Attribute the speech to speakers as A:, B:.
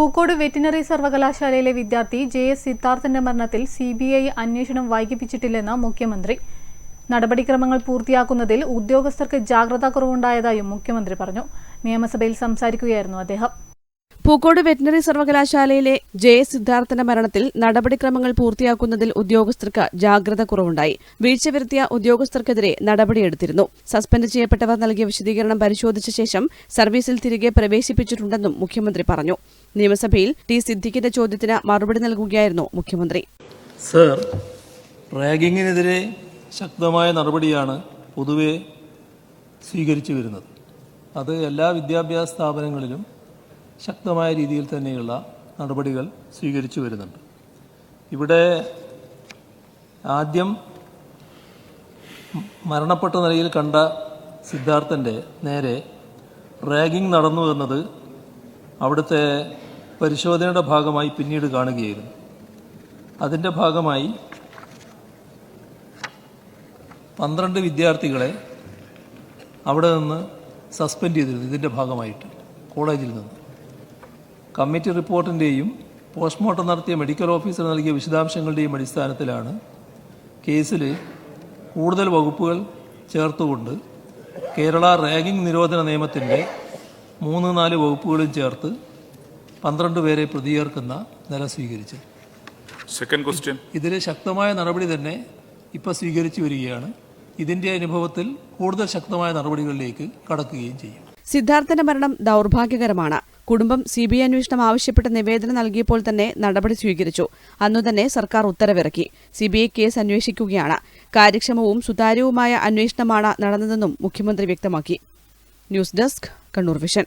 A: Pookode veterinary സർവകലാശാലയിലെ വിദ്യാർത്ഥി J S സിദ്ധാർത്ഥന്റെ മരണത്തിൽ സി ബി ഐ അന്വേഷണം വൈകിപ്പിച്ചിട്ടില്ലെന്ന് മുഖ്യമന്ത്രി. നടപടിക്രമങ്ങൾ പൂർത്തിയാക്കുന്നതിൽ ഉദ്യോഗസ്ഥർക്ക് ജാഗ്രതാ കുറവുണ്ടായതായും മുഖ്യമന്ത്രി പറഞ്ഞു. നിയമസഭയിൽ സംസാരിക്കുകയായിരുന്നു അദ്ദേഹം.
B: പൂക്കോട് വെറ്റിനറി സർവകലാശാലയിലെ ജെ സിദ്ധാർത്ഥന്റെ മരണത്തിൽ നടപടിക്രമങ്ങൾ പൂർത്തിയാക്കുന്നതിൽ ഉദ്യോഗസ്ഥർക്ക് ജാഗ്രത കുറവുണ്ടായി. വീഴ്ച വരുത്തിയ ഉദ്യോഗസ്ഥർക്കെതിരെ നടപടിയെടുത്തിരുന്നു. സസ്പെൻഡ് ചെയ്യപ്പെട്ടവർ നൽകിയ വിശദീകരണം പരിശോധിച്ച ശേഷം സർവീസിൽ തിരികെ പ്രവേശിപ്പിച്ചിട്ടുണ്ടെന്നും മുഖ്യമന്ത്രി പറഞ്ഞു. നിയമസഭയിൽ ടി സിദ്ദിഖിന്റെ ചോദ്യത്തിന് മറുപടി നൽകുകയായിരുന്നു മുഖ്യമന്ത്രി.
C: സർ റാഗിങ്ങിനെതിരെ ശക്തമായ നടപടിയാണ് പൊതുവെ സ്വീകരിച്ചു വരുന്നത്. അത് എല്ലാ വിദ്യാഭ്യാസ സ്ഥാപനങ്ങളിലും ശക്തമായ രീതിയിൽ തന്നെയുള്ള നടപടികൾ സ്വീകരിച്ചു വരുന്നുണ്ട്. ഇവിടെ ആദ്യം മരണപ്പെട്ട നിലയിൽ കണ്ട സിദ്ധാർത്ഥന്റെ നേരെ റാഗിംഗ് നടന്നു എന്നത് അവിടുത്തെ പരിശോധനയുടെ ഭാഗമായി പിന്നീട് കാണുകയായിരുന്നു. അതിന്റെ ഭാഗമായി പന്ത്രണ്ട് വിദ്യാർത്ഥികളെ അവിടെ നിന്ന് സസ്പെൻഡ് ചെയ്തിരുന്നു. ഇതിന്റെ ഭാഗമായിട്ട് കോളേജിൽ നിന്ന്. കമ്മിറ്റി റിപ്പോർട്ടിന്റെയും പോസ്റ്റ്മോർട്ടം നടത്തിയ മെഡിക്കൽ ഓഫീസർ നൽകിയ വിശദാംശങ്ങളുടെയും അടിസ്ഥാനത്തിലാണ് കേസിൽ കൂടുതൽ വകുപ്പുകൾ ചേർത്തുകൊണ്ട് കേരള റാഗിംഗ് നിരോധന നിയമത്തിന്റെ മൂന്ന് നാല് വകുപ്പുകളും ചേർത്ത് പന്ത്രണ്ട് പേരെ പ്രതിയേർക്കുന്ന നില സ്വീകരിച്ചത്.
D: സെക്കൻഡ് ക്വസ്റ്റ്യൻ
C: ഇതിൽ ശക്തമായ നടപടി തന്നെ ഇപ്പോൾ സ്വീകരിച്ചു വരികയാണ്. ഇതിന്റെ അനുഭവത്തിൽ കൂടുതൽ ശക്തമായ നടപടികളിലേക്ക് കടക്കുകയും ചെയ്യും.
B: സിദ്ധാർത്ഥന്റെ മരണം ദൌർഭാഗ്യകരമാണ്. കുടുംബം സി ബി ഐ അന്വേഷണം ആവശ്യപ്പെട്ട് നിവേദനം നൽകിയപ്പോൾ തന്നെ നടപടി സ്വീകരിച്ചു. അന്നുതന്നെ സർക്കാർ ഉത്തരവിറക്കി. സി ബി ഐ കേസ് അന്വേഷിക്കുകയാണ്. കാര്യക്ഷമവും സുതാര്യവുമായ അന്വേഷണമാണ് നടന്നതെന്നും മുഖ്യമന്ത്രി വ്യക്തമാക്കി. News desk Kannur vision.